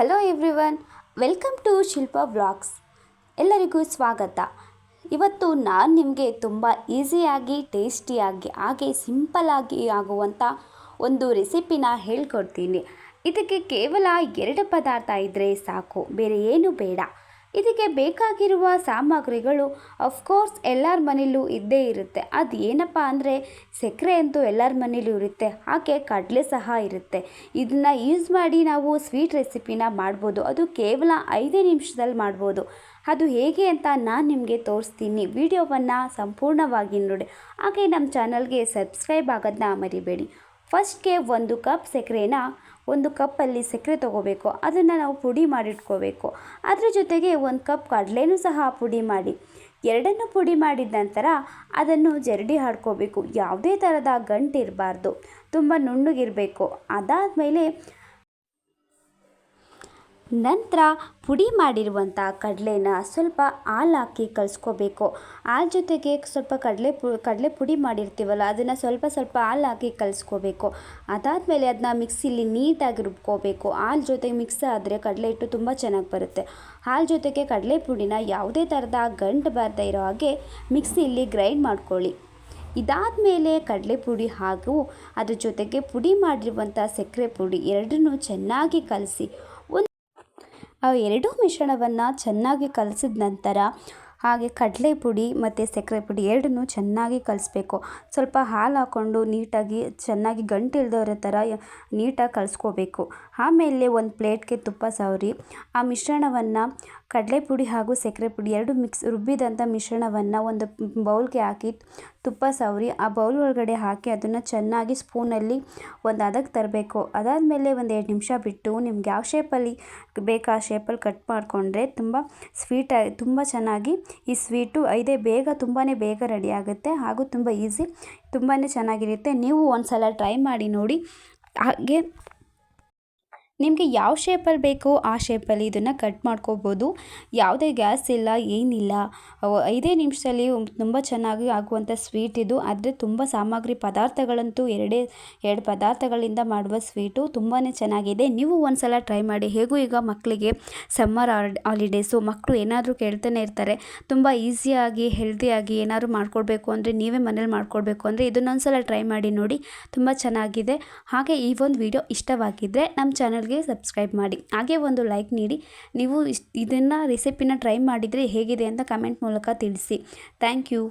Hello everyone welcome to Shilpa vlogs ಎಲ್ಲರಿಗೂ ಸ್ವಾಗತ. ಇವತ್ತು ನಾನು ನಿಮಗೆ ತುಂಬ ಈಸಿಯಾಗಿ ಟೇಸ್ಟಿಯಾಗಿ ಹಾಗೆ ಸಿಂಪಲ್ಲಾಗಿ ಆಗುವಂಥ ಒಂದು ರೆಸಿಪಿನ ಹೇಳ್ಕೊಡ್ತೀನಿ. ಇದಕ್ಕೆ ಕೇವಲ ಎರಡು ಪದಾರ್ಥ ಇದ್ದರೆ ಸಾಕು, ಬೇರೆ ಏನು ಬೇಡ. ಇದಕ್ಕೆ ಬೇಕಾಗಿರುವ ಸಾಮಗ್ರಿಗಳು ಅಫ್ಕೋರ್ಸ್ ಎಲ್ಲರ ಮನೇಲೂ ಇದ್ದೇ ಇರುತ್ತೆ. ಅದು ಏನಪ್ಪ ಅಂದರೆ, ಸಕ್ಕರೆ ಅಂತೂ ಎಲ್ಲರ ಮನೇಲೂ ಇರುತ್ತೆ. ಹಾಗೆ ಕಡಲೆ ಸಹ ಇರುತ್ತೆ. ಇದನ್ನು ಯೂಸ್ ಮಾಡಿ ನಾವು ಸ್ವೀಟ್ ರೆಸಿಪಿನ ಮಾಡ್ಬೋದು. ಅದು ಕೇವಲ ಐದೇ ನಿಮಿಷದಲ್ಲಿ ಮಾಡ್ಬೋದು. ಅದು ಹೇಗೆ ಅಂತ ನಾನು ನಿಮಗೆ ತೋರಿಸ್ತೀನಿ. ವಿಡಿಯೋವನ್ನು ಸಂಪೂರ್ಣವಾಗಿ ನೋಡಿ. ಹಾಗೆ ನಮ್ಮ ಚಾನಲ್ಗೆ ಸಬ್ಸ್ಕ್ರೈಬ್ ಆಗೋದನ್ನ ಮರಿಬೇಡಿ. ಫಸ್ಟ್ಗೆ ಒಂದು ಕಪ್ ಸಕ್ಕರೆನ ಒಂದು ಕಪ್ಪಲ್ಲಿ ಸಕ್ಕರೆ ತೊಗೋಬೇಕು. ಅದನ್ನು ನಾವು ಪುಡಿ ಮಾಡಿಟ್ಕೋಬೇಕು. ಅದ್ರ ಜೊತೆಗೆ ಒಂದು ಕಪ್ ಕಡಲೆನೂ ಸಹ ಪುಡಿ ಮಾಡಿ. ಎರಡನ್ನು ಪುಡಿ ಮಾಡಿದ ನಂತರ ಅದನ್ನು ಜರಡಿ ಹಾಡ್ಕೋಬೇಕು. ಯಾವುದೇ ಥರದ ಗಂಟು ಇರಬಾರ್ದು. ತುಂಬ ನುಣ್ಣಗಿರಬೇಕು. ಅದಾದಮೇಲೆ ನಂತರ ಪುಡಿ ಮಾಡಿರುವಂಥ ಕಡಲೆನ ಸ್ವಲ್ಪ ಹಾಲು ಹಾಕಿ ಕಲಿಸ್ಕೋಬೇಕು. ಹಾಲು ಜೊತೆಗೆ ಸ್ವಲ್ಪ ಕಡಲೆ ಪು, ಕಡಲೆ ಪುಡಿ ಮಾಡಿರ್ತೀವಲ್ಲ, ಅದನ್ನು ಸ್ವಲ್ಪ ಸ್ವಲ್ಪ ಹಾಲು ಹಾಕಿ ಕಲಿಸ್ಕೋಬೇಕು. ಅದಾದಮೇಲೆ ಅದನ್ನ ಮಿಕ್ಸಿಲಿ ನೀಟಾಗಿ ರುಬ್ಕೋಬೇಕು. ಹಾಲು ಜೊತೆಗೆ ಮಿಕ್ಸ್ ಆದರೆ ಕಡಲೆ ಹಿಟ್ಟು ತುಂಬ ಚೆನ್ನಾಗಿ ಬರುತ್ತೆ. ಹಾಲು ಜೊತೆಗೆ ಕಡಲೆ ಪುಡಿನ ಯಾವುದೇ ಥರದ ಗಂಟು ಬಾರದೇ ಇರೋ ಹಾಗೆ ಮಿಕ್ಸಿಲಿ ಗ್ರೈಂಡ್ ಮಾಡ್ಕೊಳ್ಳಿ. ಇದಾದ ಮೇಲೆ ಕಡಲೆ ಪುಡಿ ಹಾಗೂ ಅದ್ರ ಜೊತೆಗೆ ಪುಡಿ ಮಾಡಿರುವಂಥ ಸಕ್ಕರೆ ಪುಡಿ ಎರಡನ್ನೂ ಚೆನ್ನಾಗಿ ಕಲಸಿ ಆ ಎರಡೂ ಮಿಶ್ರಣವನ್ನು ಚೆನ್ನಾಗಿ ಕಲಸಿದ ನಂತರ ಹಾಗೆ ಕಡಲೆ ಪುಡಿ ಮತ್ತು ಸಕ್ಕರೆ ಪುಡಿ ಎರಡನ್ನೂ ಚೆನ್ನಾಗಿ ಕಲಿಸ್ಬೇಕು. ಸ್ವಲ್ಪ ಹಾಲು ಹಾಕ್ಕೊಂಡು ನೀಟಾಗಿ ಚೆನ್ನಾಗಿ ಗಂಟು ಥರ ನೀಟಾಗಿ ಕಲಿಸ್ಕೋಬೇಕು. ಆಮೇಲೆ ಒಂದು ಪ್ಲೇಟ್ಗೆ ತುಪ್ಪ ಸವರಿ. ಆ ಮಿಶ್ರಣವನ್ನು ಕಡಲೆ ಪುಡಿ ಹಾಗೂ ಸಕ್ಕರೆ ಪುಡಿ ಎರಡು ಮಿಕ್ಸ್ ರುಬ್ಬಿದಂಥ ಮಿಶ್ರಣವನ್ನು ಒಂದು ಬೌಲ್ಗೆ ಹಾಕಿ ತುಪ್ಪ ಸವರಿ, ಆ ಬೌಲ್ ಒಳಗಡೆ ಹಾಕಿ ಅದನ್ನು ಚೆನ್ನಾಗಿ ಸ್ಪೂನಲ್ಲಿ ಒಂದು ಹದಕ್ಕೆ ತರಬೇಕು. ಅದಾದಮೇಲೆ ಒಂದು ಎರಡು ನಿಮಿಷ ಬಿಟ್ಟು ನಿಮ್ಗೆ ಯಾವ ಶೇಪಲ್ಲಿ ಬೇಕಾ ಆ ಶೇಪಲ್ಲಿ ಕಟ್ ಮಾಡಿಕೊಂಡ್ರೆ ತುಂಬ ಸ್ವೀಟಾಗಿ ತುಂಬ ಚೆನ್ನಾಗಿ ಈ ಸ್ವೀಟು ಇದೇ ಬೇಗ ತುಂಬಾ ಬೇಗ ರೆಡಿ ಆಗುತ್ತೆ ಹಾಗೂ ತುಂಬ ಈಸಿ ತುಂಬಾ ಚೆನ್ನಾಗಿರುತ್ತೆ. ನೀವು ಒಂದು ಸಲ ಟ್ರೈ ಮಾಡಿ ನೋಡಿ. ಹಾಗೆ ನಿಮಗೆ ಯಾವ ಶೇಪಲ್ಲಿ ಬೇಕೋ ಆ ಶೇಪಲ್ಲಿ ಇದನ್ನು ಕಟ್ ಮಾಡ್ಕೋಬೋದು. ಯಾವುದೇ ಗ್ಯಾಸ್ ಇಲ್ಲ ಏನಿಲ್ಲ. ಐದೇ ನಿಮಿಷದಲ್ಲಿ ತುಂಬ ಚೆನ್ನಾಗಿ ಆಗುವಂಥ ಸ್ವೀಟ್ ಇದು. ಆದರೆ ತುಂಬ ಸಾಮಗ್ರಿ ಪದಾರ್ಥಗಳಂತೂ ಎರಡೇ, ಎರಡು ಪದಾರ್ಥಗಳಿಂದ ಮಾಡುವ ಸ್ವೀಟು ತುಂಬಾ ಚೆನ್ನಾಗಿದೆ. ನೀವು ಒಂದು ಸಲ ಟ್ರೈ ಮಾಡಿ. ಹೇಗೂ ಈಗ ಮಕ್ಕಳಿಗೆ ಸಮ್ಮರ್ ಹಾಲಿಡೇಸು ಮಕ್ಕಳು ಏನಾದರೂ ಕೇಳ್ತಾನೆ ಇರ್ತಾರೆ. ತುಂಬ ಈಸಿಯಾಗಿ ಹೆಲ್ದಿಯಾಗಿ ಏನಾದರೂ ಮಾಡ್ಕೊಡ್ಬೇಕು ಅಂದರೆ ನೀವೇ ಮನೇಲಿ ಮಾಡ್ಕೊಡ್ಬೇಕು ಅಂದರೆ ಇದನ್ನೊಂದು ಸಲ ಟ್ರೈ ಮಾಡಿ ನೋಡಿ ತುಂಬ ಚೆನ್ನಾಗಿದೆ. ಹಾಗೆ ಈ ಒಂದು ವಿಡಿಯೋ ಇಷ್ಟವಾಗಿದ್ದರೆ ನಮ್ಮ ಚಾನಲ್ಗೆ ಸಬ್ಸ್ಕ್ರೈಬ್ ಮಾಡಿ. ಹಾಗೆ ಒಂದು ಲೈಕ್ ನೀಡಿ. ನೀವು ಇಷ್ಟು ಇದನ್ನು ರೆಸಿಪಿನ ಟ್ರೈ ಮಾಡಿದರೆ ಹೇಗಿದೆ ಅಂತ ಕಮೆಂಟ್ ಮೂಲಕ ತಿಳಿಸಿ. Thank you.